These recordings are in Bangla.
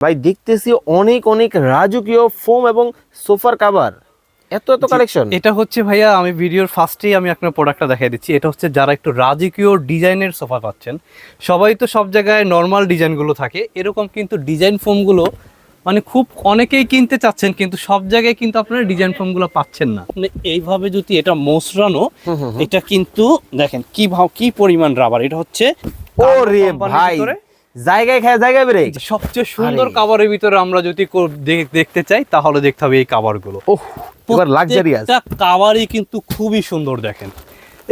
ভাই দেখতেছি অনেক অনেক রাজকীয় ফোম এবং সোফার কাভার এত এত কালেকশন এটা হচ্ছে ভাইয়া আমি ভিডিওর ফার্স্টেই আমি আপনার প্রোডাক্টটা দেখাই দিচ্ছি। এটা হচ্ছে যারা একটু রাজকীয় ডিজাইনের সোফা পাচ্ছেন সবাই তো সব জায়গায় নর্মাল ডিজাইনগুলো থাকে। এরকম কিন্তু ডিজাইন ফোমগুলো মানে খুব অনেকেই কিনতে চাচ্ছেন কিন্তু সব জায়গায় কিন্তু আপনারা ডিজাইন ফোমগুলো পাচ্ছেন না। মানে এইভাবে যদি এটা মোসরানো এটা কিন্তু দেখেন কি ভাব কি পরিমাণ রাবার এটা হচ্ছে ওরে ভাই জায়গায় খায় জায়গায় বেরে সবচেয়ে সুন্দর। কাভারের ভিতরে আমরা যদি দেখতে চাই তাহলে দেখতে হবে এই কাভারগুলো ওহ এবার লাক্সারিয়াস কাভারই কিন্তু খুবই সুন্দর দেখেন।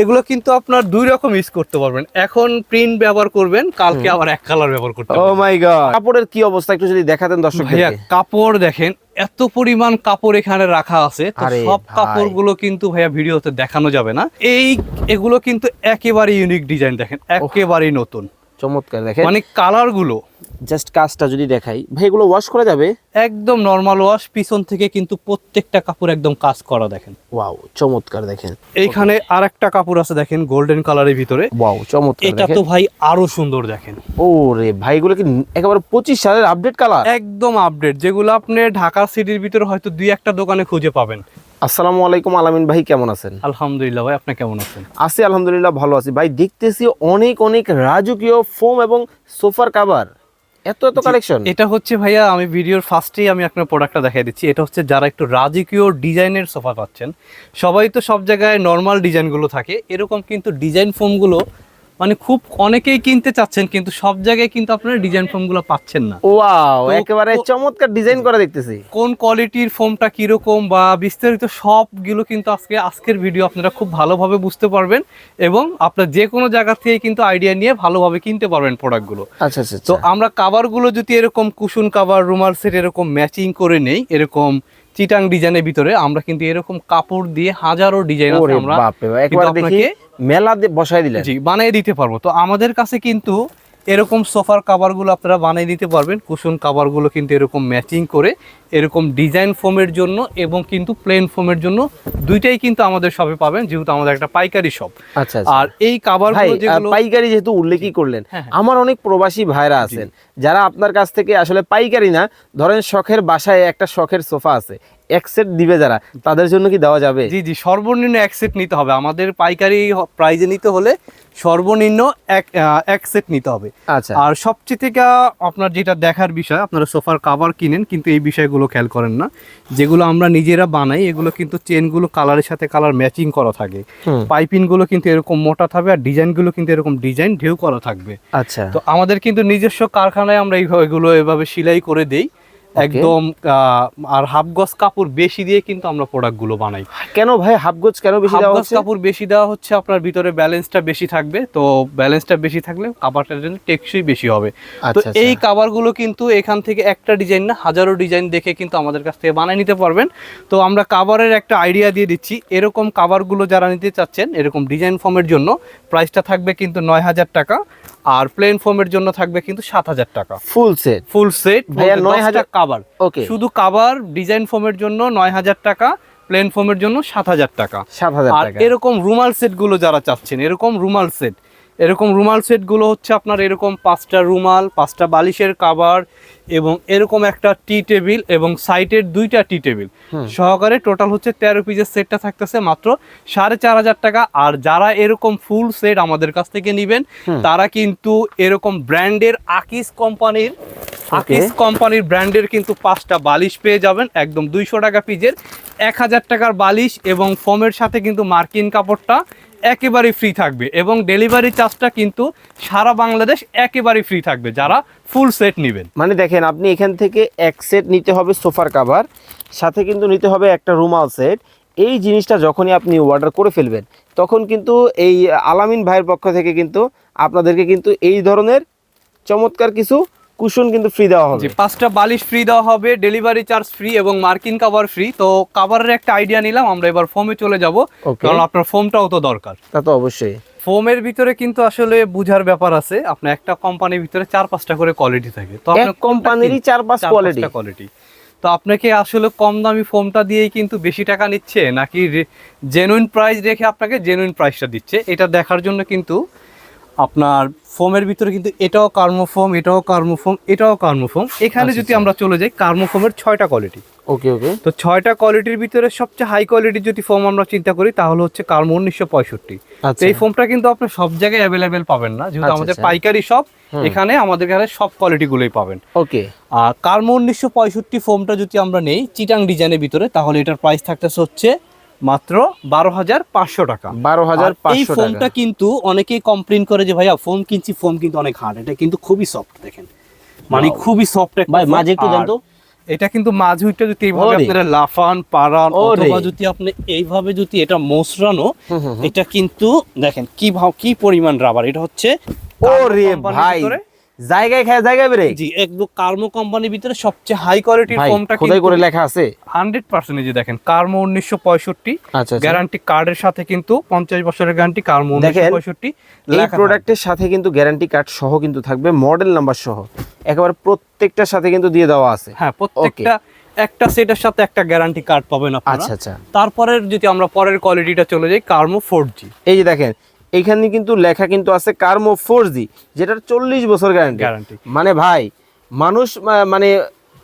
এগুলো কিন্তু আপনার দুই রকম ইউজ করতে পারবেন। এখন প্রিন্ট ব্যবহার করবেন কালকে আবার এক কালার ব্যবহার করতে ও মাই গড কাপড়ের কি অবস্থা? একটু যদি দেখাতেন ভাইয়া কাপড় দেখেন এত পরিমাণ কাপড় এখানে রাখা আছে। তো সব ভাই। কাপড়গুলো কিন্তু ভাইয়া ভিডিওতে দেখানো যাবে না। এই এগুলো কিন্তু একেবারে ইউনিক ডিজাইন দেখেন একেবারেই নতুন। চমৎকার দেখেন। মানে কালারগুলো। জাস্ট কাজটা যদি দেখাই ভাই এগুলো ওয়াশ করা যাবে? একদম নর্মাল ওয়াশ পিছন থেকে কিন্তু প্রত্যেকটা কাপড় একদম কাজ করা দেখেন। ওয়াও চমৎকার দেখেন। এইখানে আর একটা কাপড় আছে দেখেন গোল্ডেন কালারের ভিতরে। ওয়াও চমৎকার এটা তো ভাই আরও সুন্দর দেখেন। ও রে ভাই এগুলো কি একেবারে পঁচিশ সালের আপডেট কালার একদম আপডেট যেগুলো আপনি ঢাকা সিটির ভিতরে হয়তো দুই একটা দোকানে খুঁজে পাবেন। আসসালামু আলাইকুম আলামিন ভাই কেমন আছেন? আলহামদুলিল্লাহ ভাই আপনি কেমন আছেন? আছি আলহামদুলিল্লাহ ভালো আছি। ভাই দেখতেছি অনেক অনেক রাজকীয় ফোম এবং সোফার কাভার এত এত কালেকশন এটা হচ্ছে ভাইয়া আমি ভিডিওর ফার্স্টেই আমি আপনার প্রোডাক্টটা দেখাই দিচ্ছি। এটা হচ্ছে যারা একটু রাজকীয় ডিজাইনের সোফা পাচ্ছেন। সবাই তো সব জায়গায় নর্মাল ডিজাইনগুলো থাকে। এরকম কিন্তু ডিজাইন ফোমগুলো মানে খুব অনেকেই কিনতে চাচ্ছেন কিন্তু সব জায়গায় কিন্তু আপনারা ডিজাইন ফোমগুলো পাচ্ছেন না। ওয়াও একেবারে চমৎকার ডিজাইন করা দেখতেছি। কোন কোয়ালিটির ফোমটা কীরকম বা বিস্তারিত সবগুলো কিন্তু আজকে আজকের ভিডিও আপনারা খুব ভালোভাবে বুঝতে পারবেন এবং আপনার যে কোনো জায়গা থেকে কিন্তু আইডিয়া নিয়ে ভালোভাবে কিনতে পারবেন প্রোডাক্টগুলো আচ্ছা আচ্ছা তো আচ্ছা। আমরা কাভারগুলো যদি এরকম কুশন কাভার রুমাল সেট এরকম ম্যাচিং করে নেই এরকম চিটাং ডিজাইনের ভিতরে আমরা কিন্তু এরকম কাপড় দিয়ে হাজারো ডিজাইন আছে আমরা একবার দেখি মেলা দিয়ে বসাই দিলেন। জি বানিয়ে দিতে পারব। তো আমাদের কাছে কিন্তু এরকম সোফার কাভারগুলো আপনারা বানিয়ে দিতে পারবেন। কুশন কাভারগুলো কিন্তু এরকম ম্যাচিং করে এরকম ডিজাইন ফোমের জন্য এবং কিন্তু প্লেন ফোমের জন্য দুইটাই কিন্তু আমাদের শপে পাবেন যেহেতু আমাদের একটা পাইকারি শপ আচ্ছা আচ্ছা। আর এই যেগুলো পাইকারি যেহেতু উল্লেখই করলেন হ্যাঁ, হ্যাঁ। আমার অনেক প্রবাসী ভাইরা আছেন যারা আপনার কাছ থেকে আসলে পাইকারি না ধরেন শখের বাসায় একটা শখের সোফা আছে এক সেট দিবে যারা তাদের জন্য কি দেওয়া যাবে? জি জি সর্বনিম্ন এক সেট নিতে হবে। আমাদের পাইকারি প্রাইজে নিতে হলে সর্বনিম্ন এক এক সেট নিতে হবে। আচ্ছা। আর সবচেয়ে থেকে আপনার যেটা দেখার বিষয় আপনারা সোফার কাভার কিনেন কিন্তু এই বিষয়গুলো খেয়াল করেন না। যেগুলো আমরা নিজেরা বানাই এগুলো কিন্তু চেনগুলো কালারের সাথে কালার ম্যাচিং করা থাকে। পাইপিংগুলো কিন্তু এরকম মোটা থাকবে আর ডিজাইনগুলো কিন্তু এরকম ডিজাইন ঢেউ করা থাকবে। আচ্ছা। তো আমাদের কিন্তু নিজস্ব কারখানায় আমরা এইভাবে এগুলো এভাবে সেলাই করে দেই। একদম আর হাফ গজ কাপড় বেশি দিয়ে কিন্তু আমরা প্রোডাক্টগুলো বানাই। কেন ভাই? হাফ গোজ কেন বেশি দেওয়া হচ্ছে? কাপড় বেশি দেওয়া হচ্ছে আপনার ভিতরে ব্যালেন্সটা বেশি থাকবে। তো ব্যালেন্সটা বেশি থাকলে কাপড়টার জন্য টেকসই বেশি হবে। তো আচ্ছা। এই আচ্ছা। কাভারগুলো কিন্তু এখান থেকে একটা ডিজাইন না হাজারো ডিজাইন দেখে কিন্তু আমাদের কাছ থেকে বানিয়ে নিতে পারবেন। তো আমরা কাভারের একটা আইডিয়া দিয়ে দিচ্ছি। এরকম কাভারগুলো যারা নিতে চাচ্ছেন এরকম ডিজাইন ফর্মের জন্য প্রাইসটা থাকবে কিন্তু নয় হাজার টাকা। আর প্লেন ফোমের জন্য থাকবে কিন্তু সাত হাজার টাকা। ফুল সেট ফুল সেট ভাইয়া, 9,000 কাভার ওকে শুধু কাবার ডিজাইন ফোমের জন্য নয় হাজার টাকা প্লেন ফোমের জন্য সাত হাজার টাকা। সাত হাজার আর এরকম রুমাল সেটগুলো যারা চাচ্ছেন এরকম রুমাল সেট এরকম রুমাল সেটগুলো হচ্ছে আপনার এরকম পাঁচটা রুমাল পাঁচটা বালিশের কাভার এবং এরকম একটা টি টেবিল এবং সাইটের দুইটা টি টেবিল। সহকারে টোটাল হচ্ছে তেরো পিসের সেটটা থাকতেছে মাত্র সাড়ে চার হাজার টাকা। আর যারা এরকম ফুল সেট আমাদের কাছ থেকে নিবেন তারা কিন্তু এরকম ব্র্যান্ডের আকিস কোম্পানির আকিস কোম্পানির ব্র্যান্ডের কিন্তু পাঁচটা বালিশ পেয়ে যাবেন একদম দুইশো টাকা পিজের এক হাজার টাকার বালিশ এবং ফোমের সাথে কিন্তু মার্কিন কাপড়টা একেবারে ফ্রি থাকবে এবং ডেলিভারি চার্জটা কিন্তু সারা বাংলাদেশ একেবারে ফ্রি থাকবে। যারা ফুল সেট নেবেন। মানে দেখেন আপনি এখান থেকে এক সেট নিতে হবে সোফার কাভার সাথে কিন্তু নিতে হবে একটা রুমাল সেট। এই জিনিসটা যখনই আপনি অর্ডার করে ফেলবেন তখন কিন্তু এই আলামিন ভাইয়ের পক্ষ থেকে কিন্তু আপনাদেরকে কিন্তু এই ধরনের চমৎকার কিছু কুশন কিন্তু ফ্রি দেওয়া হবে। পাঁচটা বালিশ ফ্রি দেওয়া হবে ডেলিভারি চার্জ ফ্রি এবং মার্কিন কাভার ফ্রি তো কাভারের একটা আইডিয়া নিলাম আমরা এবার ফোমে চলে যাব. কারণ আপনার ফোমটাও তো দরকার। তা তো অবশ্যই। ফোমের ভিতরে কিন্তু আসলে বুঝার ব্যাপার আছে। আপনার একটা কোম্পানির ভিতরে চার পাঁচটা করে কোয়ালিটি থাকে। তো আপনার কোম্পানিরই চার পাঁচ কোয়ালিটি কোয়ালিটি তো আপনাকে আসলে কম দামি ফোমটা দিয়েই কিন্তু বেশি টাকা নিচ্ছে নাকি জেনুইন প্রাইস রেখে আপনাকে জেনুইন প্রাইসটা দিচ্ছে? এটা দেখার জন্য কিন্তু আপনার ফোমের ভিতরে কিন্তু এটাও কার্মোফোম এটাও কার্মোফোম এটাও কার্মোফোম। এখানে আচ্ছা, যদি আচ্ছা। আমরা চলে যাই কার্মোফোমের ছয়টা কোয়ালিটি ওকে ওকে তো ছয়টা কোয়ালিটির ভিতরে সবচেয়ে হাই কোয়ালিটির যদি ফোম আমরা চিন্তা করি তাহলে হচ্ছে কার্মো উনিশশো পঁয়ষট্টি। আচ্ছা। এই ফোমটা কিন্তু আপনি সব জায়গায় অ্যাভেলেবেল পাবেন না যেহেতু আচ্ছা, আমাদের আচ্ছা। পাইকারি সব এখানে আমাদের কাছে সব কোয়ালিটিগুলোই পাবেন। ওকে আর কার্মো উনিশশো পঁয়ষট্টি ফোমটা যদি আমরা নেই চিটাং ডিজাইনের ভিতরে তাহলে এটার প্রাইস থাকতেছে হচ্ছে মাত্র বারো হাজার পাঁচশো টাকা। বারো হাজার এই ফোমটা কিন্তু অনেকেই কমপ্লেন করে যে ভাইয়া ফোম কিনছি ফোম কিন্তু অনেক হার্ড এটা কিন্তু খুবই সফট দেখেন। মানে খুবই সফট ভাই, মাঝে একটু দেন তো। এটা কিন্তু মাছ উইটা যদি এইভাবে আপনারা লাফান পারান। অথবা যদি আপনি এইভাবে যদি এটা মোসরানো। এটা কিন্তু দেখেন কি ভাব কি পরিমাণ রাবার এটা হচ্ছে ওরে ভাই জায়গায় খায় জায়গায় বেরে জি একদম কার্মো কোম্পানির ভিতরে সবচেয়ে হাই কোয়ালিটির ফোমটা খোদাই করে লেখা আছে। হান্ড্রেড পার্সেন্ট যে দেখেন কার্মো উনিশশো পঁয়ষট্টি আচ্ছা আচ্ছা। গ্যারান্টি কার্ডের সাথে কিন্তু পঞ্চাশ বছরের গ্যারান্টি কার্মো উনিশশো দেখেন, পঁয়ষট্টি এই প্রোডাক্টের সাথে কিন্তু গ্যারান্টি কার্ড সহ কিন্তু থাকবে মডেল নাম্বার সহ। একেবারে প্রত্যেকটার সাথে কিন্তু দিয়ে দেওয়া আছে। হ্যাঁ প্রত্যেকটা একটা সেটের সাথে একটা গ্যারান্টি কার্ড পাবেন আপনারা। আচ্ছা আচ্ছা। তারপরে যদি আমরা পরের কোয়ালিটিটা চলে যাই কার্মো ফোর জি এই যে দেখেন এইখানে কিন্তু লেখা কিন্তু আছে কার্মো ফোর জি যেটার চল্লিশ বছর গ্যারান্টি মানে ভাই মানুষ মানে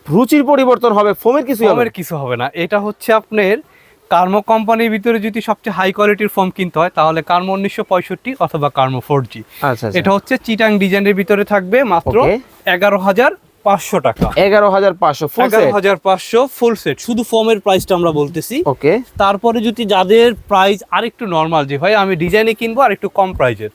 রুচির পরিবর্তন হবে ফোমের কিছু হবে ফোমের কিছু হবে না। এটা হচ্ছে আপনার কার্মো কোম্পানির ভিতরে যদি সবচেয়ে হাই কোয়ালিটির ফোম কিনতে হয় তাহলে কার্মো উনিশশো পঁয়ষট্টি অথবা কার্মো ফোর জি আচ্ছা এটা হচ্ছে চিটাং ডিজাইনের ভিতরে থাকবে মাত্র এগারো হাজার পাঁচশো টাকা। এগারো হাজার পাঁচশো এগারো হাজার পাঁচশো ফুল সেট শুধু ফোমের প্রাইসটা আমরা বলতেছি। ওকে তারপরে যদি যাদের প্রাইস আরেকটু নর্মাল যে ভাই আমি ডিজাইনে কিনবো আর একটু কম প্রাইজের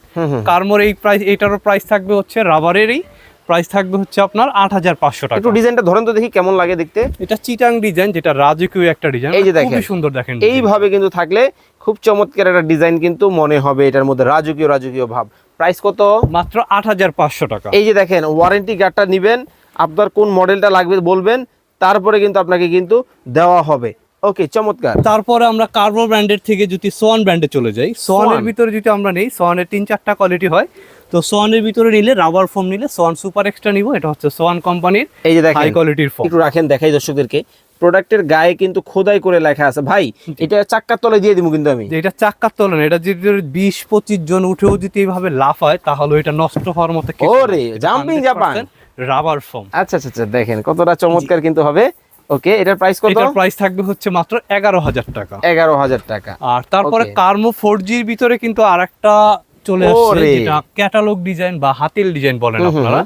কার্মোর এই প্রাইস এটারও প্রাইস থাকবে হচ্ছে রাবারেরই প্রাইস থাকবে হচ্ছে আপনার আট হাজার পাঁচশো টাকা। একটু ডিজাইনটা ধরেন তো দেখি কেমন লাগে দেখতে। এটা চিটাং ডিজাইন যেটা রাজকীয় একটা ডিজাইন এই যে দেখেন। খুবই সুন্দর দেখেন। এইভাবে কিন্তু থাকলে খুব চমৎকার একটা ডিজাইন কিন্তু মনে হবে এটার মধ্যে রাজকীয় রাজকীয় ভাব। প্রাইস কত? মাত্র আট হাজার পাঁচশো টাকা। এই যে দেখেন ওয়ারেন্টি গার্ডটা নিবেন আপনার কোন মডেলটা লাগবে বলবেন তারপরে কিন্তু আপনাকে কিন্তু দেওয়া হবে। ওকে চমৎকার। তারপরে আমরা কার্বো ব্র্যান্ডের থেকে যদি সোয়ান ব্র্যান্ডে চলে যাই সোয়ানের ভিতরে যদি আমরা নেই সোয়ানের তিন চারটা কোয়ালিটি হয়। তো সোয়ানের ভিতরে নিলে রাবার ফোম নিলে সোয়ান সুপার এক্সট্রা নিব এটা হচ্ছে সোয়ান কোম্পানির এই যে হাই কোয়ালিটির ফোম একটু রাখেন দেখাই দর্শকদেরকে। প্রোডাক্টের গায়ে কিন্তু খোদাই করে লেখা আছে। ভাই এটা চাক্কার তলে দিয়ে দিব কিন্তু আমি। এটা চাক্কার তোলে না এটা যদি বিশ পঁচিশ জন উঠেও যদি এইভাবে লাফ হয় তাহলে এটা নষ্ট হওয়ার মতো ওরে, jumping জাপান। রাবার ফোম আচ্ছা আচ্ছা আচ্ছা দেখেন কতটা চমৎকার কিন্তু হবে। ওকে এটার প্রাইস কত? এটার প্রাইস থাকবে হচ্ছে মাত্র এগারো হাজার টাকা। এগারো হাজার টাকা। আর তারপরে. কার্মো ফোর জির ভিতরে কিন্তু আরেকটা চলে আসছে যেটা ক্যাটালগ ডিজাইন বা হাতিল ডিজাইন বলেন আপনারা।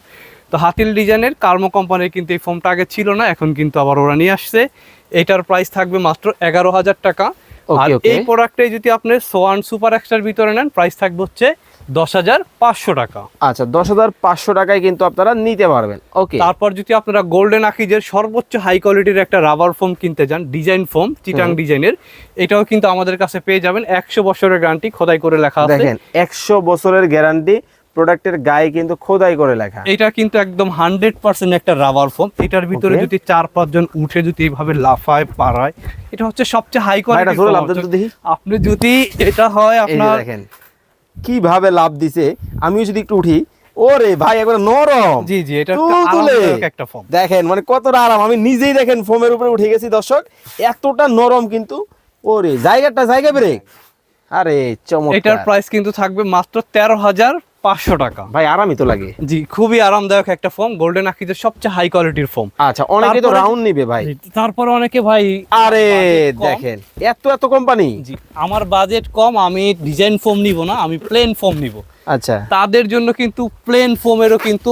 তো হাতিল ডিজাইনের কার্মো কোম্পানির কিন্তু এই ফোনটা আগে ছিল না এখন কিন্তু আবার ওরা নিয়ে আসছে। এটার প্রাইস থাকবে মাত্র এগারো হাজার টাকা। আর এই প্রোডাক্টে যদি আপনি সোয়ান সুপার এক্সট্রার ভিতরে নেন প্রাইস থাকবে হচ্ছে দশ হাজার পাঁচশো টাকা। আচ্ছা দশ হাজার পাঁচশো টাকায় কিন্তু আপনারা নিতে পারবেন। ওকে তারপর যদি আপনারা গোল্ডেন আকিজের সর্বোচ্চ হাই কোয়ালিটির একটা রাবার ফোম কিনতে যান ডিজাইন ফোম চিটাং ডিজাইনের এটাও কিন্তু আমাদের কাছে পেয়ে যাবেন। একশো বছরের গ্যারান্টি খোদাই করে লেখা আছে। দেখেন একশো বছরের গ্যারান্টি প্রোডাক্টের গায়ে কিন্তু খোদাই করে লেখা। এটা কিন্তু একদম হান্ড্রেড পার্সেন্ট একটা রাবার ফোম। এটার ভিতরে যদি চার পাঁচজন উঠে যদি এইভাবে লাফায় পারায় এটা হচ্ছে সবচেয়ে হাই কোয়ালিটি। আপনি যদি এটা হয় আপনার দেখেন কীভাবে লাভ দিছে? আমিও যদি একটু উঠি ওরে ভাই একবার নরম। জি জি এটা একটা ফোম দেখেন মানে কতটা আরাম। আমি নিজেই দেখেন ফোমের উপরে উঠে গেছি দর্শক। এতটা নরম কিন্তু ওরে জায়গাটা জায়গা ব্রেক আরে এটার প্রাইস কিন্তু থাকবে মাত্র তেরো হাজার পাঁচশো টাকা। ভাই আরামই তো লাগে। জি খুবই আরামদায়ক একটা ফোম গোল্ডেন আকিজের সবচেয়ে হাই কোয়ালিটির ফোম। আচ্ছা অনেকে তো রাউন্ড নিবে ভাই। তারপরে অনেকে ভাই আরে দেখেন এত এত কোম্পানি জি আমার বাজেট কম আমি ডিজাইন ফোম নিব না আমি প্লেন ফোম নিব। আচ্ছা। তাদের জন্য কিন্তু প্লেন ফোমেরও কিন্তু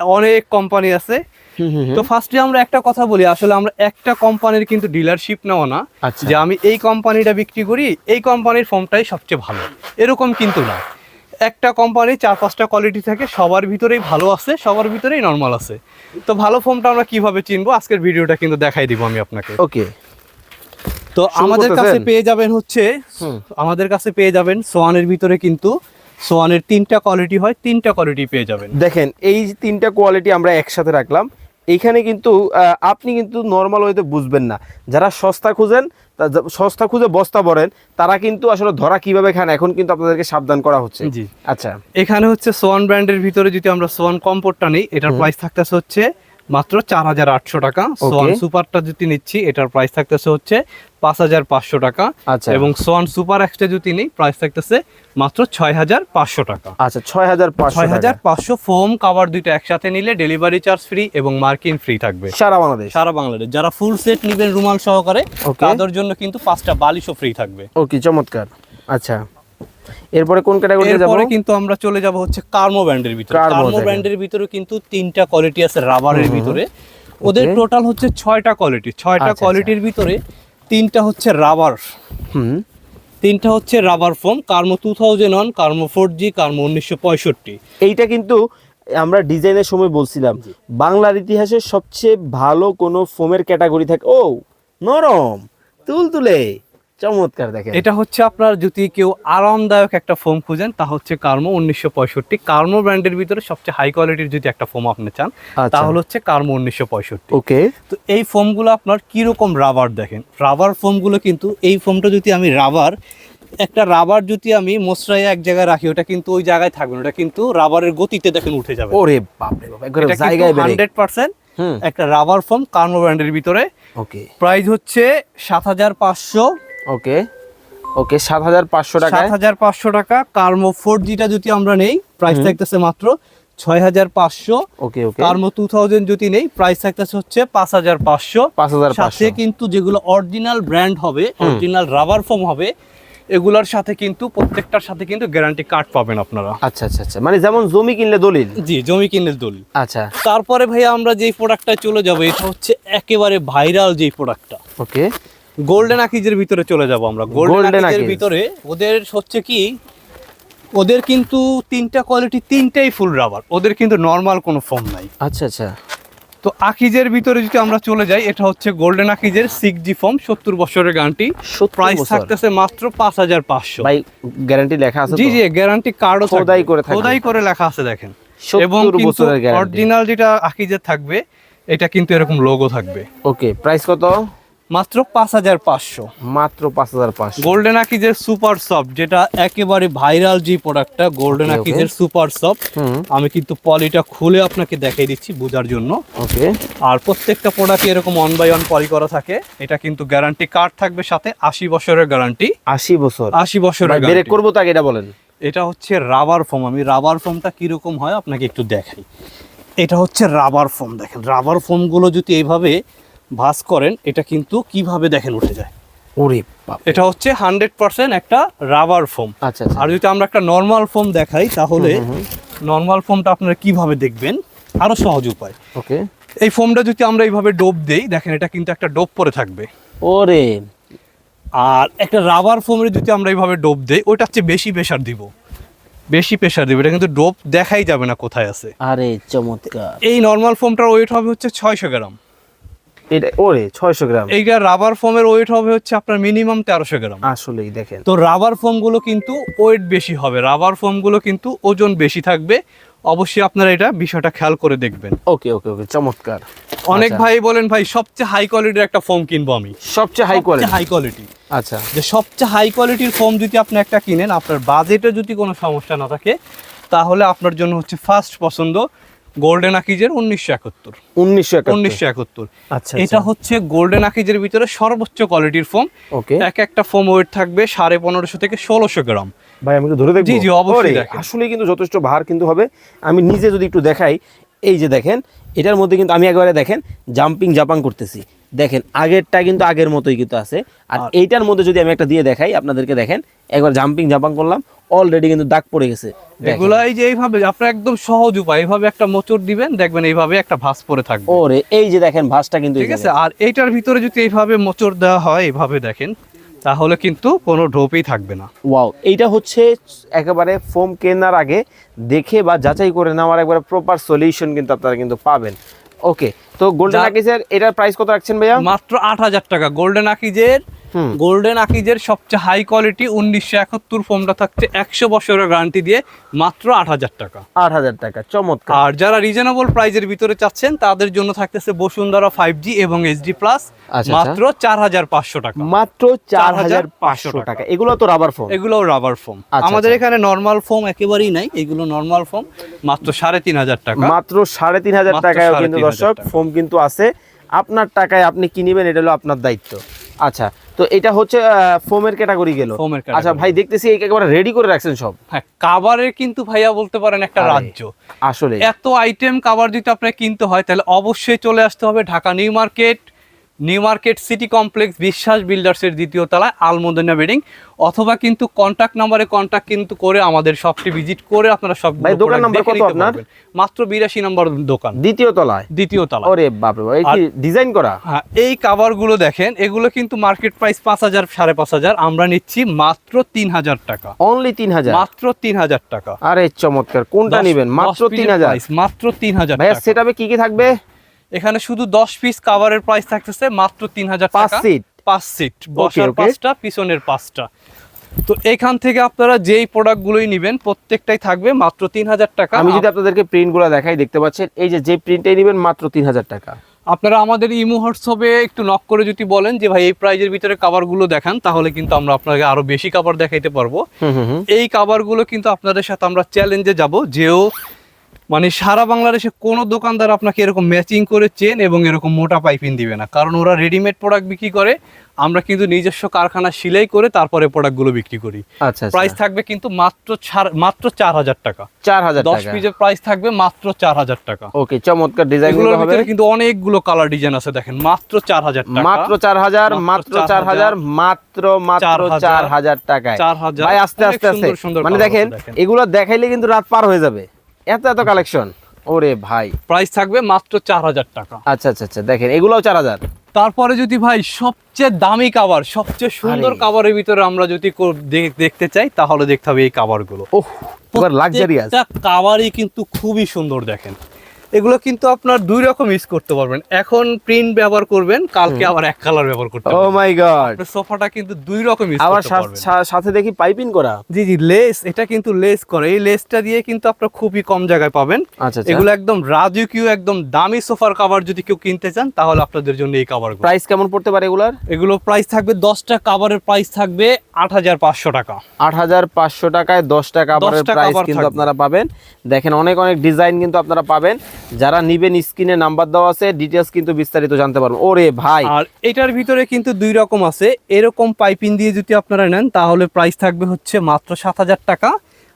অনেক কোম্পানি আছে। তো ফার্স্টে আমরা একটা কথা বলি আসলে আমরা একটা কোম্পানির কিন্তু ডিলারশিপ নেওয়া না আচ্ছা। যে আমি এই কোম্পানিটা বিক্রি করি এই কোম্পানির ফোমটাই সবচেয়ে ভালো। এরকম কিন্তু না। একটা কোম্পানি চার পাঁচটা কোয়ালিটি থাকে সবার ভিতরেই ভালো আছে সবার ভিতরেই নর্মাল আছে। তো ভালো ফোমটা আমরা কীভাবে চিনবো? আজকের ভিডিওটা কিন্তু দেখাই দিব আমি আপনাকে। ওকে তো আমাদের কাছে পেয়ে যাবেন হচ্ছে আমাদের কাছে পেয়ে যাবেন সোয়ানের ভিতরে কিন্তু সোয়ানের তিনটা কোয়ালিটি হয় তিনটা কোয়ালিটি পেয়ে যাবেন। দেখেন এই তিনটা কোয়ালিটি আমরা একসাথে রাখলাম। এইখানে কিন্তু আপনি কিন্তু নর্মাল ওয়েতে বুঝবেন না। যারা সস্তা খুঁজেন সস্তা খুঁজে বস্তা বরেন তারা কিন্তু আসলে ধরা কীভাবে খান এখন কিন্তু আপনাদেরকে সাবধান করা হচ্ছে। জি। আচ্ছা। এখানে হচ্ছে সোয়ান ব্র্যান্ডের ভিতরে যদি আমরা সোয়ান কম্পোর্টটা নিই এটার প্রাইস থাকতেছে হচ্ছে মাত্র চার হাজার আটশো টাকা। সোয়ান সুপারটা যদি নিচ্ছি এটার প্রাইস থাকতেছে হচ্ছে পাঁচ হাজার পাঁচশো টাকা। আচ্ছা। এবং সোয়ান সুপার এক্সট্রা যদি নিই প্রাইস থাকতেছে মাত্র ছয় হাজার পাঁচশো টাকা। আচ্ছা ছয় হাজার ছয় হাজার পাঁচশো ফোম কাভার দুইটা একসাথে নিলে ডেলিভারি চার্জ ফ্রি এবং মার্কিন ফ্রি থাকবে। সারা বাংলাদেশ। সারা বাংলাদেশ। যারা ফুল সেট নিবেন রুমাল সহকারে তাদের জন্য কিন্তু পাঁচটা বালিশও ফ্রি থাকবে। ওকে চমৎকার। আচ্ছা। এরপরে কোন ক্যাটাগরিতে যাব? এরপরে কিন্তু আমরা চলে যাব হচ্ছে কার্মো ব্র্যান্ডের ভিতরে। কার্মো। ব্র্যান্ডের। ভিতরে কিন্তু তিনটা কোয়ালিটি আছে রাবারের ভিতরে। ওদের টোটাল হচ্ছে ছয়টা কোয়ালিটি ছয়টা আচ্ছা, কোয়ালিটির ভিতরে তিনটা হচ্ছে রাবার হুম। তিনটা হচ্ছে রাবার ফোম কার্মো টু থাউজেন্ড ওয়ান কার্মো ফোর জি কার্মো উনিশশো পঁয়ষট্টি। এইটা কিন্তু আমরা ডিজাইনের সময় বলছিলাম বাংলার ইতিহাসে সবচেয়ে ভালো কোনো ফোমের ক্যাটাগরি থাকে ও নরম তুলতুলে। চমৎকার দেখেন। এটা হচ্ছে আপনার যদি কেউ আরামদায়ক একটা ফোম খুঁজেন তা হচ্ছে কার্মো উনিশশো পঁয়ষট্টি। কার্মো ব্র্যান্ডের ভিতরে সবচেয়ে হাই কোয়ালিটির যদি একটা ফোম আপনি চান আচ্ছা। তাহলে হচ্ছে কার্মো উনিশশো পঁয়ষট্টি। ওকে। তো এই ফোমগুলো আপনার কীরকম রাবার দেখেন? রাবার ফোমগুলো কিন্তু এই ফোমটা যদি আমি রাবার একটা রাবার যদি আমি মশরাইয়া এক জায়গায় রাখি ওটা কিন্তু ওই জায়গায় থাকবে না। ওটা কিন্তু রাবারের গতিতে দেখেন উঠে যাবে। ওরে বাপ রে বাপ একবারে জায়গায় হান্ড্রেড পার্সেন্ট একটা রাবার ফোম কার্মো ব্র্যান্ডের ভিতরে। ওকে। প্রাইস হচ্ছে সাত হাজার পাঁচশো। ওকে। ওকে সাত হাজার পাঁচশো সাত টাকায় হাজার পাঁচশো টাকা কার্মো ফোর জিটা যদি আমরা নেই প্রাইস থাকতেছে মাত্র ছয় হাজার পাঁচশো। ওকে ওকে। কার্মো টু থাউজেন্ড যদি নেই প্রাইস থাকতেছে হচ্ছে পাঁচ হাজার পাঁচশো। পাঁচ হাজার সাথে কিন্তু যেগুলো অরিজিনাল ব্র্যান্ড হবে অরিজিনাল রাবার ফোম হবে এগুলোর সাথে কিন্তু প্রত্যেকটার সাথে কিন্তু গ্যারান্টি কার্ড পাবেন আপনারা। আচ্ছা আচ্ছা আচ্ছা। মানে যেমন জমি কিনলে দলিল। জি জমি কিনে দলিল। আচ্ছা। তারপরে ভাইয়া আমরা যেই প্রোডাক্টটা চলে যাব এটা হচ্ছে একেবারে ভাইরাল যেই প্রোডাক্টটা ওকে। গোল্ডেন আকিজের ভিতরে চলে যাব আমরা। গোল্ডেন আকিজের ভিতরে ওদের হচ্ছে কি ওদের কিন্তু তিনটা কোয়ালিটি তিনটাই ফুল রাবার ওদের কিন্তু নর্মাল কোনো ফর্ম নাই। আচ্ছা আচ্ছা। তো আকিজের ভিতরে যদি আমরা চলে যাই এটা হচ্ছে গোল্ডেন আকিজের সিক্স জি ফর্ম সত্তর বছরের গ্যারান্টি 70 প্রাইস থাকতেছে মাত্র পাঁচ হাজার পাঁচশো। ভাই গ্যারান্টি লেখা আছে জি জি গ্যারান্টি কার্ডও খোদাই করে। খোদাই করে লেখা আছে দেখেন। এবং কিন্তু অরিজিনাল যেটা আকিজের থাকবে এটা কিন্তু এরকম লোগো থাকবে। ওকে প্রাইস কত? মাত্র পাঁচ হাজার পাঁচশো। মাত্র পাঁচ হাজার পাঁচশো। গোল্ডেন আকিজের সুপার সফট যেটা একেবারে ভাইরাল যে প্রোডাক্টটা গোল্ডেন. আকিজের সুপার সফট আমি কিন্তু পলিটা খুলে আপনাকে দেখিয়ে দিচ্ছি বোঝার জন্য। ওকে আর প্রত্যেকটা প্রোডাক্ট এরকম ওয়ান বাই ওয়ান পলি করা থাকে। এটা কিন্তু গ্যারান্টি কার্ড থাকবে সাথে আশি বছরের গ্যারান্টি আশি বছর। আশি বছরের বেরেক করব তাকে এটা বলেন। এটা হচ্ছে রাবার ফোম আমি রাবার ফোমটা কীরকম হয় আপনাকে একটু দেখাই। এটা হচ্ছে রাবার ফোম দেখেন রাবার ফোমগুলো যদি এইভাবে ভাস করেন এটা কিন্তু কীভাবে দেখেন উঠে যায়? ওরে এটা হচ্ছে হান্ড্রেড পার্সেন্ট একটা রাবার ফোম আচ্ছা আচ্ছা আর যদি আমরা একটা নর্মাল ফোম দেখাই তাহলে নর্মাল ফোমটা আপনারা কীভাবে দেখবেন? আরও সহজ উপায়। ওকে। এই ফোমটা যদি আমরা এইভাবে ডোপ দেই দেখেন এটা কিন্তু একটা ডোপ পরে থাকবে। ওরে। আর একটা রাবার ফোমের যদি আমরা এইভাবে ডোপ দেই ওইটা হচ্ছে বেশি প্রেশার দিব। বেশি প্রেশার দিব। এটা কিন্তু ডোপ দেখাই যাবে না কোথায় আছে। আরে চমৎকার। এই নর্মাল ফোমটার ওয়েট হবে হচ্ছে ছয়শো গ্রাম। এটা ওরে গ্রাম। এইটা রাবার ফোমের ওয়েট হবে হচ্ছে আপনার মিনিমাম গ্রাম। আসলেই দেখেন। তো রাবার কিন্তু ওয়েট বেশি হবে। রাবার কিন্তু ওজন বেশি থাকবে। অবশ্যই আপনারা এটা বিষয়টা খেয়াল করে দেখবেন। ওকে ওকে ওকে চমৎকার। অনেক আচ্ছা। ভাই বলেন ভাই সবচেয়ে হাই কোয়ালিটির একটা ফোম কিনবো আমি। সবচেয়ে হাই কোয়ালিটি হাই কোয়ালিটি আচ্ছা। যে সবচেয়ে হাই কোয়ালিটির ফোম যদি আপনি একটা কিনেন আপনার বাজেটে যদি কোনো সমস্যা না থাকে তাহলে আপনার জন্য হচ্ছে ফার্স্ট পছন্দ গোল্ডেন আকিজের উনিশশো একাত্তর। উনিশশো উনিশশো একাত্তর। আচ্ছা এটা হচ্ছে গোল্ডেন আকিজের ভিতরে সর্বোচ্চ কোয়ালিটির ফোম ওকে এক একটা ফোম ওয়েট থাকবে সাড়ে পনেরোশো থেকে ষোলোশো গ্রাম। ভাই আমি ধরে দেখব? জি, জি, অবশ্যই আসলে কিন্তু যথেষ্ট ভার কিন্তু হবে। আমি নিজে যদি একটু দেখাই এই যে দেখেন এটার মধ্যে কিন্তু আমি একবারে দেখেন জাম্পিং জাপাং করতেছি। দেখেন আগেরটা কিন্তু আগের মতোই কিন্তু আছে। আর আর- এইটার মধ্যে যদি আমি একটা দিয়ে দেখাই আপনাদেরকে দেখেন একবার জাম্পিং জাপাং করলাম অলরেডি কিন্তু দাগ পড়ে গেছে। দেখেন। এগুলো এই যে এইভাবে আপনার একদম সহজ উপায়। এইভাবে একটা মোচড় দিবেন দেখবেন এইভাবে একটা ভাঁজ পরে থাকবে। ওরে এই যে দেখেন ভাসটা কিন্তু ঠিক আছে? আর এইটার ভিতরে যদি এইভাবে মোচড় দেওয়া হয় এইভাবে দেখেন তাহলে কিন্তু কোনো ড্রপই থাকবে না। ওয়াও এইটা হচ্ছে একেবারে ফোম কেনার আগে দেখে বা যাচাই করে নেওয়ার একবারে প্রপার সলিউশন কিন্তু আপনারা কিন্তু পাবেন। ওকে তো গোল্ডেন আকিসের এটার প্রাইস কত রাখছেন ভাইয়া? মাত্র আট হাজার টাকা। গোল্ডেন আকিজের। গোল্ডেন আকিজের সবচেয়ে হাই কোয়ালিটি উনিশশো একাত্তর ফোনটা থাকছে একশো বছরের গ্যারান্টি দিয়ে মাত্র আট হাজার টাকা। আট হাজার টাকা চমৎকার। আর যারা রিজনেবল প্রাইজের ভিতরে চাচ্ছেন তাদের জন্য থাকতেছে বসুন্ধরা ফাইভ জি এবং এইচডি প্লাস আচ্ছা। মাত্র চার হাজার পাঁচশো টাকা। মাত্র চার হাজার পাঁচশো টাকা। এগুলো তো রাবার ফোন এগুলো রাবার ফোম আচ্ছা, আমাদের আচ্ছা। এখানে নর্মাল ফোম একেবারেই নাই এগুলো নর্মাল ফোম মাত্র সাড়ে তিন হাজার টাকা। মাত্র সাড়ে তিন হাজার টাকায় সাড়ে কিন্তু দর্শক টাকা। ফোম কিন্তু আছে। আপনার টাকায় আপনি কি নেবেন এটা হলো আপনার দায়িত্ব। আচ্ছা তো এটা হচ্ছে ফোমের ক্যাটাগরি গেল। ফোমের আচ্ছা ভাই দেখতেছি এই একেবারে রেডি করে রাখছেন সব। হ্যাঁ কাভারের কিন্তু ভাইয়া বলতে পারেন একটা রাজ্য। আসলে এত আইটেম কাভার যদি আপনার কিনতে হয় তাহলে অবশ্যই চলে আসতে হবে Dhaka New Market. New Market City Complex Biswas বিল্ডার্সের দ্বিতীয় তলায় আলমোদনা বিল্ডিং অথবা কিন্তু কন্ট্যাক্ট নাম্বারে কন্ট্যাক্ট কিন্তু করে আমাদের শপটি ভিজিট করে আপনারা সব ভাই, দোকান নাম্বার কত আপনার? মাত্র বিরাশি নম্বর দোকান। দ্বিতীয় তলায়? দ্বিতীয় তলা বাপরে বাপ এই কি ডিজাইন করা? হ্যাঁ এই কাভারগুলো দেখেন এগুলো কিন্তু মার্কেট প্রাইস পাঁচ হাজার সাড়ে পাঁচ হাজার আমরা নিচ্ছি মাত্র তিন হাজার টাকা। অনলি তিন হাজার? মাত্র তিন হাজার টাকা। আরে চমৎকার কোনটা নেবেন? মাত্র piece তিন এর হাজার? price, মাত্র তিন হাজার ভাইয়া টাকা। সেটাবে কি কি থাকবে? এখানে শুধু দশ পিস কাভারের প্রাইস থাকতেছে মাত্র তিন হাজার পাঁচ সিট পাঁচ সিট বসার. পাঁচটা পিছনের পাঁচটা। তো এখান থেকে আপনারা যেই প্রোডাক্টগুলোই নেবেন প্রত্যেকটাই থাকবে মাত্র তিন হাজার টাকা। আমি যদি আপনাদেরকে প্রিন্টগুলো দেখাই দেখতে পাচ্ছেন এই যে যে প্রিন্টটাই নেবেন মাত্র তিন হাজার টাকা। আপনারা আমাদের ইমো হোয়াটসঅ্যাপে একটু নক করে যদি বলেন যে ভাই এই প্রাইজের ভিতরে কাভারগুলো দেখান তাহলে কিন্তু আমরা আপনাকে আরও বেশি কাভার দেখাইতে পারব। এই কাভারগুলো কিন্তু আপনাদের সাথে আমরা চ্যালেঞ্জে যাব যেও মানে সারা বাংলাদেশে কোনো দোকানদার আপনাকে এরকম ম্যাচিং করে চেন এবং এরকম মোটা পাইপিং দিবে না। কারণ ওরা রেডিমেড প্রোডাক্ট বিক্রি করে আমরা কিন্তু নিজস্ব কারখানা সিলাই করে তারপরে প্রোডাক্টগুলো বিক্রি করি। আচ্ছা প্রাইস থাকবে কিন্তু মাত্র মাত্র চার হাজার টাকা। চার হাজার দশ টাকা। পিসের প্রাইস থাকবে মাত্র চার হাজার টাকা। ওকে চমৎকার ডিজাইন এগুলোর হবে। ভিতরে কিন্তু অনেকগুলো কালার ডিজাইন আছে দেখেন মাত্র চার হাজার টাকা। মাত্র চার হাজার মাত্র চার হাজার মাত্র মাত্র চার হাজার, টাকায়। চার হাজার, আস্তে আস্তে আস্তে। সুন্দর সুন্দর মানে দেখেন। এগুলো দেখাইলে কিন্তু রাত পার হয়ে যাবে। এত এত কালেকশন ওরে ভাই। প্রাইস থাকবে মাত্র চার হাজার টাকা। আচ্ছা আচ্ছা আচ্ছা দেখেন এগুলোও চার হাজার। তারপরে যদি ভাই সবচেয়ে দামি কাবার সবচেয়ে সুন্দর কাবারের কাভারের ভিতরে আমরা যদি দেখতে চাই তাহলে দেখতে হবে এই কাভারগুলো ওহ লাক্সারিয়াস কাবারই কাভারই কিন্তু খুবই সুন্দর দেখেন। এগুলো কিন্তু আপনার দুই রকম ইউজ করতে পারবেন। এখন প্রিন্ট ব্যবহার করবেন কালকে আবার এক কালার ব্যবহার করতে ও মাই গড সোফাটা কিন্তু দুই রকম ইউজ আবার করতে পারবেন। সা- সাথে দেখি পাইপিং করা? জি জি লেস এটা কিন্তু লেস করে। এই লেসটা দিয়ে কিন্তু আপনার খুবই কম জায়গায় পাবেন। আচ্ছা আচ্ছা। এগুলো একদম রাজকীয় একদম দামি সোফার কাভার যদি কেউ কিনতে চান তাহলে আপনাদের জন্য এই কাভারগুলো প্রাইস কেমন পড়তে পারে এগুলার? এগুলো প্রাইস থাকবে দশটা কাভারের প্রাইস থাকবে আট হাজার পাঁচশো টাকা। আট হাজার পাঁচশো টাকায় দশটা কাভারের 10টা প্রাইস কিন্তু আপনারা পাবেন। দেখেন অনেক অনেক ডিজাইন কিন্তু আপনারা পাবেন। যারা নিবেন স্ক্রিনে নাম্বার দেওয়া আছে ডিটেলস কিন্তু বিস্তারিত জানতে পারবেন। ওরে ভাই। আর এটার ভিতরে কিন্তু দুই রকম আছে। এরকম পাইপিং দিয়ে যদি আপনারা নেন তাহলে প্রাইস থাকবে হচ্ছে মাত্র সাত হাজার টাকা।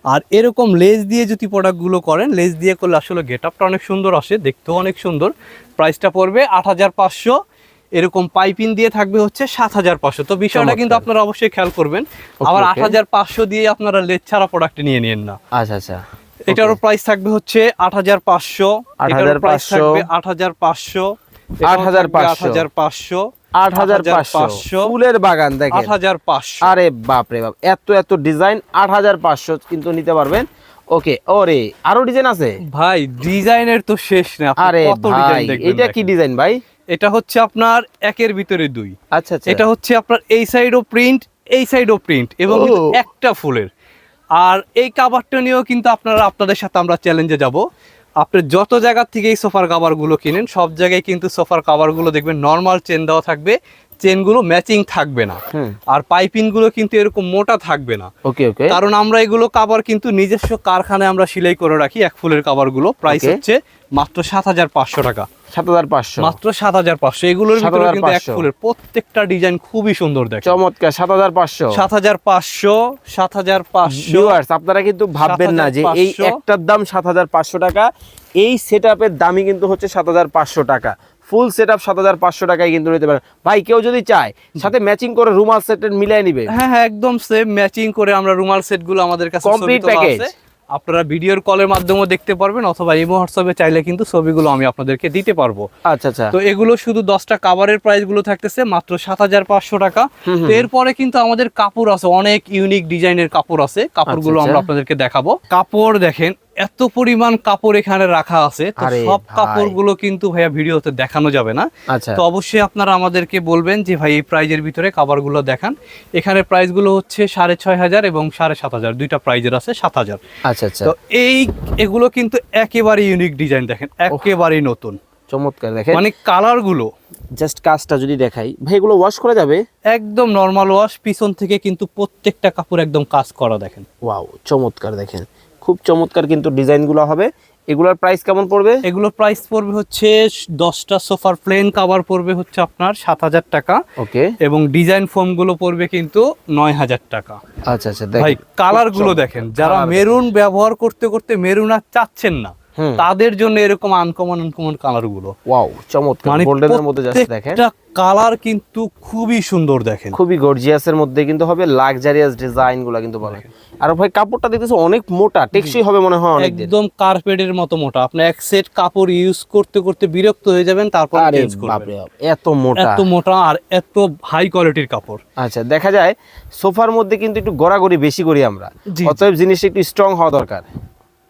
আর এরকম লেস দিয়ে যদি প্রোডাক্টগুলো করেন লেস দিয়ে করলে আসলে গেট আপটা অনেক সুন্দর আসে দেখতেও অনেক সুন্দর। প্রাইসটা পড়বে আট হাজার পাঁচশো। এরকম পাইপিং দিয়ে থাকবে হচ্ছে সাত হাজার পাঁচশো। তো বিষয়টা কিন্তু আপনারা অবশ্যই খেয়াল করবেন। আবার আট হাজার পাঁচশো দিয়ে আপনারা লেস ছাড়া প্রোডাক্ট নিয়ে নিন না। আচ্ছা আচ্ছা। এটারও প্রাইস থাকবে হচ্ছে আট হাজার পাঁচশো। 8,500 থাকবে আট হাজার পাঁচশো। 8,500 আট হাজার পাঁচশো। আট হাজার পাঁচশো। ফুলের বাগান আট হাজার পাঁচশো। আরে বাপ রে বাপ এত এত ডিজাইন আট হাজার পাঁচশো কিন্তু নিতে পারবেন। ওকে ওরে আরও ডিজাইন আছে? ভাই ডিজাইনের তো শেষ আপনি আরে ভাই এটা কি ডিজাইন ভাই? এটা হচ্ছে আপনার একের ভিতরে দুই। আচ্ছা আচ্ছা। এটা হচ্ছে আপনার এই সাইডও প্রিন্ট এই সাইডও প্রিন্ট এবং একটা ফুলের। আর এই কাভারটা নিয়েও কিন্তু আপনারা আপনাদের সাথে আমরা চ্যালেঞ্জে যাব। আপনি যত জায়গা থেকে এই সোফার কাভারগুলো কিনেন, সব জায়গায় কিন্তু সোফার কাভারগুলো দেখবেন নর্মাল চেন দেওয়া থাকবে। চেনগুলো ম্যাচিং থাকবে না আর পাইপিংগুলো কিন্তু এরকম মোটা থাকবে না ওকে ওকে কারণ আমরা এগুলো কাভার কিন্তু নিজস্ব কারখানায় আমরা সেলাই করে রাখি এক ফুলের কাভারগুলো প্রাইস হচ্ছে মাত্র সাত হাজার পাঁচশো টাকা সাত হাজার পাঁচশো মাত্র সাত হাজার পাঁচশো এগুলোর ভিতরে কিন্তু এক ফুলের প্রত্যেকটা ডিজাইন খুবই সুন্দর দেখে চমৎকার সাত হাজার পাঁচশো সাত হাজার পাঁচশো সাত হাজার পাঁচশো আপনারা কিন্তু ভাববেন না যে এই 7,500 একটার দাম সাত হাজার পাঁচশো টাকা এই সেট আপের দামই কিন্তু হচ্ছে সাত হাজার পাঁচশো টাকা ফুল সেট আপ সাত হাজার পাঁচশো টাকায় কিন্তু নিতে পারেন। ভাই কেউ যদি চায় সাথে ম্যাচিং করে রুমাল সেটের মিলাই নিবে। হ্যাঁ হ্যাঁ একদম সেম ম্যাচিং করে আমরা রুমাল সেটগুলো আমাদের কাছে package। আছে। আপনারা ভিডিওর কলের মাধ্যমেও দেখতে পারবেন অথবা ইমো হোয়াটসঅ্যাপে চাইলে কিন্তু ছবিগুলো আমি আপনাদেরকে দিতে পারব। আচ্ছা আচ্ছা। তো এগুলো শুধু দশটা কাভারের প্রাইসগুলো থাকতেছে মাত্র সাত হাজার পাঁচশো টাকা। তো এরপরে কিন্তু আমাদের কাপড় আছে অনেক ইউনিক ডিজাইনের কাপড় আছে। কাপড়গুলো আচ্ছা, আমরা আচ্ছা। আপনাদেরকে দেখাবো। কাপড় দেখেন এত পরিমাণ কাপড় এখানে রাখা আছে তো সব। কাপড়গুলো কিন্তু ভাইয়া ভিডিওতে দেখানো যাবে না। আচ্ছা। তো অবশ্যই আপনারা আমাদেরকে বলবেন যে ভাই এই প্রাইজের ভিতরে কাভারগুলো দেখান। এখানে প্রাইসগুলো হচ্ছে সাড়ে ছয় হাজার এবং সাড়ে সাত হাজার। দুইটা প্রাইজের আছে সাত হাজার। আচ্ছা আচ্ছা। তো এই এগুলো কিন্তু একেবারে ইউনিক ডিজাইন দেখেন একেবারেই নতুন। চমৎকার দেখেন। মানে কালারগুলো জাস্ট কাজটা যদি দেখাই ভাই এগুলো ওয়াশ করা যাবে? একদম নর্মাল ওয়াশ পিছন থেকে কিন্তু প্রত্যেকটা কাপড় একদম কাজ করা দেখেন। ওয়াও চমৎকার দেখেন। খুব চমৎকার কিন্তু ডিজাইনগুলো হবে। এগুলোর প্রাইস কেমন পড়বে? এগুলোর প্রাইস পড়বে হচ্ছে দশটা সোফার প্লেন কাভার পড়বে হচ্ছে আপনার সাত হাজার টাকা। ওকে এবং ডিজাইন ফোমগুলো পড়বে কিন্তু নয় হাজার টাকা। আচ্ছা আচ্ছা ভাই কালারগুলো কালারগুলো দেখেন যারা মেরুন ব্যবহার করতে করতে মেরুন আর চাচ্ছেন না। তাদের জন্য এরকম আনকমন আনকমন কালারগুলো। ওয়াও চমৎকার। মানে গোল্ডেনের মধ্যে দেখেন। কালার কিন্তু খুবই সুন্দর দেখেন। খুবই গর্জিয়াস এর মধ্যে কিন্তু হবে লাক্সারিয়াস ডিজাইনগুলা কিন্তু পাবেন আর ভাই কাপড়টা দেখতেছো অনেক মোটা টেকসই হবে মনে হয় অনেক একদম কার্পেটের মতো মোটা। আপনি এক সেট কাপড় ইউজ করতে করতে বিরক্ত হয়ে যাবেন তারপর চেঞ্জ করবেন। এত মোটা। এত মোটা আর এত হাই কোয়ালিটির কাপড়। আচ্ছা দেখা যায় সোফার মধ্যে কিন্তু একটু গড়াগড়ি বেশি করি আমরা। অতএব জিনিসটা একটু স্ট্রং হওয়া দরকার।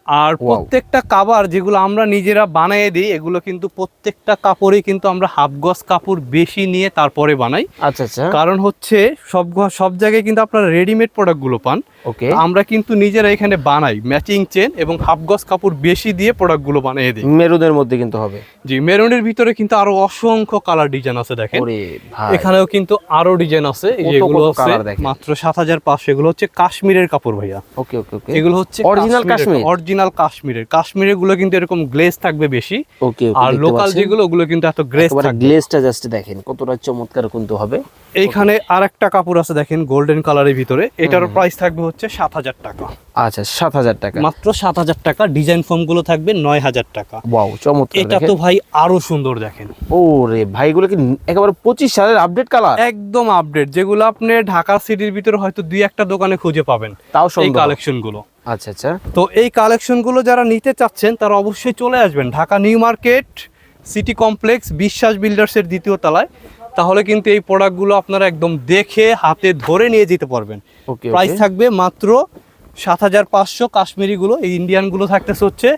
আর প্রত্যেকটা কাবার যেগুলো আমরা নিজেরা বানিয়ে দিই এগুলো কিন্তু প্রত্যেকটা কাপড়ে কিন্তু আমরা হাফ গজ কাপড় বেশি নিয়ে তারপরে বানাই। আচ্ছা আচ্ছা। কারণ হচ্ছে সব সব জায়গায় কিন্তু আপনারা রেডিমেড প্রোডাক্টগুলো পান। ওকে আমরা কিন্তু নিজেরা এখানে বানাই ম্যাচিং চেন এবং হাফ গজ কাপড় বেশি দিয়ে প্রোডাক্টগুলো বানিয়ে দিই। মেরুদের মধ্যে কিন্তু হবে। জি মেরুনের ভিতরে কিন্তু আরও অসংখ্য কালার ডিজাইন আছে দেখেন। ওরে ভাই। এখানেও কিন্তু আরও ডিজাইন আছে যেগুলো colour মাত্র সাত হাজার পাঁচশো এগুলো হচ্ছে কাশ্মীরের কাপড় ভাইয়া। ওকে ওকে ওকে এগুলো হচ্ছে Original কাশ্মীর? অরিজিনাল কাশ্মীরের কাশ্মীরের। গুলো কিন্তু এরকম গ্লেজ থাকবে বেশি। ওকে আর লোকাল যেগুলো ওগুলো কিন্তু এত গ্লেজ থাকবে গ্লেজটা জাস্ট দেখেন কতটা চমৎকার কিন্তু হবে। এইখানে আরেকটা কাপড় আছে দেখেন গোল্ডেন কালারের ভিতরে। এটার প্রাইস থাকবে হচ্ছে সাত হাজার টাকা। আচ্ছা সাত হাজার টাকা। মাত্র সাত হাজার টাকা ডিজাইন ফর্মগুলো থাকবে নয় হাজার টাকা। ওয়াও চমৎকার এটা তো ভাই আরও সুন্দর দেখেন। ও রে ভাই এগুলো কি একেবারে পঁচিশ সালের আপডেট কালার একদম আপডেট যেগুলো আপনি ঢাকা সিটির ভিতরে হয়তো দুই একটা দোকানে খুঁজে পাবেন। তাও এই কালেকশনগুলো আচ্ছা আচ্ছা। তো এই কালেকশনগুলো যারা নিতে চাচ্ছেন তারা অবশ্যই চলে আসবেন Dhaka new market city complex Biswas বিল্ডার্সের দ্বিতীয় তলায়। তাহলে কিন্তু এই প্রোডাক্টগুলো আপনারা একদম দেখে হাতে ধরে নিয়ে যেতে পারবেন। প্রাইস থাকবে মাত্র সাত হাজার পাঁচশো কাশ্মীরিগুলো এই ইন্ডিয়ানগুলো থাকতে হচ্ছে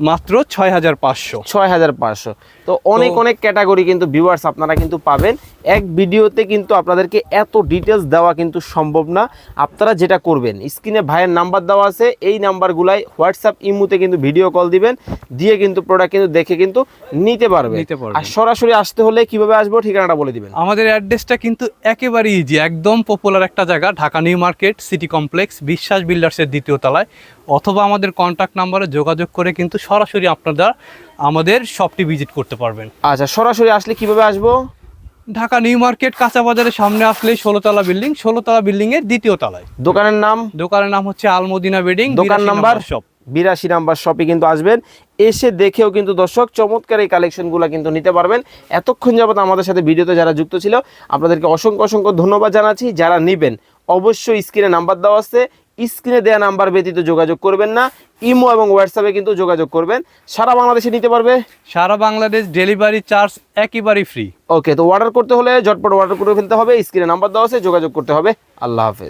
মাত্র ছয় হাজার পাঁচশো। ছয় হাজার পাঁচশো। তো অনেক অনেক ক্যাটাগরি কিন্তু ভিউয়ার্স আপনারা কিন্তু পাবেন। এক ভিডিওতে কিন্তু আপনাদেরকে এত ডিটেলস দেওয়া কিন্তু সম্ভব না। আপনারা যেটা করবেন স্ক্রিনে ভাইয়ের নাম্বার দেওয়া আছে এই নাম্বারগুলাই হোয়াটসঅ্যাপ ইমুতে কিন্তু ভিডিও কল দিবেন দিয়ে কিন্তু প্রোডাক্ট কিন্তু দেখে কিন্তু নিতে পারবেন। আর সরাসরি আসতে হলে কীভাবে আসব ঠিকানাটা বলে দিবেন। আমাদের অ্যাড্রেসটা কিন্তু একেবারে ইজি একদম পপুলার একটা জায়গা Dhaka new market city complex Biswas বিল্ডার্সের দ্বিতীয় তলায়। অথবা আমাদের কন্ট্যাক্ট নাম্বারে যোগাযোগ করে কিন্তু সরাসরি আপনারা আমাদের শপটি ভিজিট করতে পারবেন। আচ্ছা সরাসরি আসলে কীভাবে আসব? ঢাকা নিউ মার্কেট কাঁচা বাজারের সামনে আসলে ষোলোতলা বিল্ডিং ষোলোতলা বিল্ডিং এর দ্বিতীয় তলায়। দোকানের নাম? দোকানের নাম হচ্ছে আলমদিনা বেডিং দোকান নাম্বার? শপ বিরাশি নাম্বার শপে কিন্তু আসবেন। এসে দেখেও কিন্তু দর্শক চমৎকার এই কালেকশনগুলো কিন্তু নিতে পারবেন। এতক্ষণ যাবত আমাদের সাথে ভিডিওতে যারা যুক্ত ছিল আপনাদেরকে অসংখ্য অসংখ্য ধন্যবাদ জানাচ্ছি। যারা নেবেন অবশ্যই স্ক্রিনে নাম্বার দেওয়া আছে। স্ক্রিনে দেওয়া নাম্বার ব্যতীত যোগাযোগ করবেন না। ইমো এবং হোয়াটসঅ্যাপে কিন্তু যোগাযোগ করবেন। সারা বাংলাদেশে নিতে পারবে? সারা বাংলাদেশ ডেলিভারি চার্জ একেবারেই ফ্রি। ওকে তো অর্ডার করতে হলে ঝটপট অর্ডার করে ফেলতে হবে। স্ক্রিনে নাম্বার দেওয়া আছে যোগাযোগ করতে হবে। আল্লাহ হাফেজ।